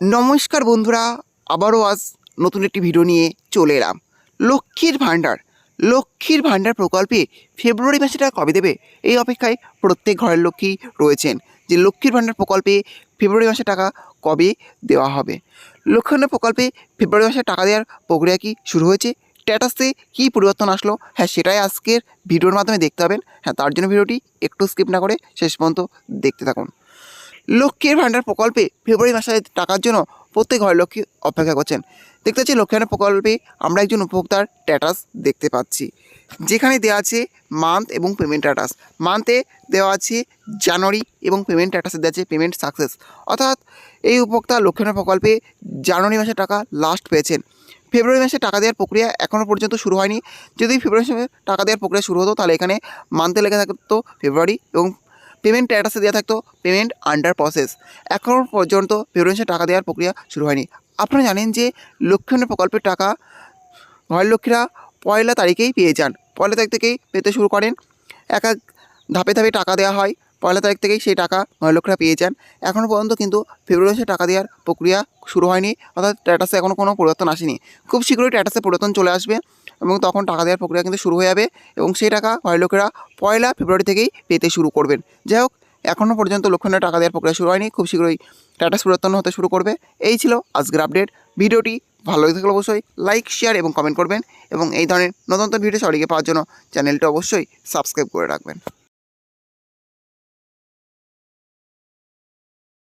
নমস্কার বন্ধুরা, আবারও আজ নতুন একটি ভিডিও নিয়ে চলে এলাম। লক্ষ্মীর ভাণ্ডার লক্ষ্মীর ভাণ্ডার প্রকল্পে ফেব্রুয়ারি মাসে টাকা কবে দেবে? এই অপেক্ষায় প্রত্যেক ঘরের লক্ষ্মী রয়েছেন যে লক্ষ্মীর ভাণ্ডার প্রকল্পে ফেব্রুয়ারি মাসে টাকা কবে দেওয়া হবে? লক্ষ্মীর ভাণ্ডার প্রকল্পে ফেব্রুয়ারি মাসে টাকা দেওয়ার প্রক্রিয়া কি শুরু হয়েছে? স্ট্যাটাসে কী পরিবর্তন আসলো? হ্যাঁ সেটাই আজকের ভিডিওর মাধ্যমে দেখতে পাবেন। হ্যাঁ তার জন্য ভিডিওটি একটু স্কিপ না করে শেষ পর্যন্ত দেখতে থাকুন। লক্ষ্মীর ভাণ্ডার প্রকল্পে ফেব্রুয়ারি মাসে টাকার জন্য প্রত্যেক ঘরের লক্ষ্মী অপেক্ষা করছেন। দেখতে পাচ্ছি লক্ষ্মী ভাণ্ডার প্রকল্পে আমরা একজন উপভোক্তার স্ট্যাটাস দেখতে পাচ্ছি। যেখানে দেওয়া আছে মান্থ এবং পেমেন্ট স্ট্যাটাস মান্থে দেওয়া আছে জানুয়ারি এবং পেমেন্ট স্ট্যাটাসে দেওয়া আছে পেমেন্ট সাকসেস অর্থাৎ এই উপভোক্তা লক্ষ্মী ভাণ্ডার প্রকল্পে জানুয়ারি মাসে টাকা লাস্ট পেয়েছেন। ফেব্রুয়ারি মাসে টাকা দেওয়ার প্রক্রিয়া এখনও পর্যন্ত শুরু হয়নি। যদি ফেব্রুয়ারি মাসে টাকা দেওয়ার প্রক্রিয়া শুরু হতো, তাহলে এখানে মান্থে লেখা থাকতো ফেব্রুয়ারি এবং পেমেন্ট স্ট্যাটাসে দেওয়া থাকতো পেমেন্ট আন্ডার প্রসেস এখনও পর্যন্ত মাসে টাকা দেওয়ার প্রক্রিয়া শুরু হয়নি। আপনারা জানেন যে লক্ষ্মীর প্রকল্পের টাকা ঘরের লক্ষ্মীরা পয়লা তারিখেই পেয়ে যান। পয়লা তারিখ থেকেই পেতে শুরু করেন। এক এক ধাপে ধাপে টাকা দেওয়া হয়। পয়লা তারিখ থেকেই সেই টাকা লক্ষ্মীরা পেয়ে যান। এখনও পর্যন্ত কিন্তু ফেব্রুয়ারি মাসে টাকা দেওয়ার প্রক্রিয়া শুরু হয়নি। অর্থাৎ স্ট্যাটাসে এখনও কোনো পরিবর্তন আসেনি। খুব শীঘ্রই স্ট্যাটাসে পরিবর্তন চলে আসবে। এবং তখন টাকা দেওয়ার প্রক্রিয়া কিন্তু শুরু হয়ে যাবে এবং সেই টাকা ঘরের লোকেরা পয়লা ফেব্রুয়ারি থেকেই পেতে শুরু করবেন। যাই হোক, এখনও পর্যন্ত লক্ষণীয় টাকা দেওয়ার প্রক্রিয়া শুরু হয়নি। খুব শীঘ্রই টাটাস পরিবর্তন হতে শুরু করবে। এই ছিল আজকের আপডেট। ভিডিওটি ভালো লেগে থাকলে অবশ্যই লাইক, শেয়ার এবং কমেন্ট করবেন এবং এই ধরনের নতুন নতুন ভিডিও সবাইকে পাওয়ার জন্য চ্যানেলটা অবশ্যই সাবস্ক্রাইব করে রাখবেন।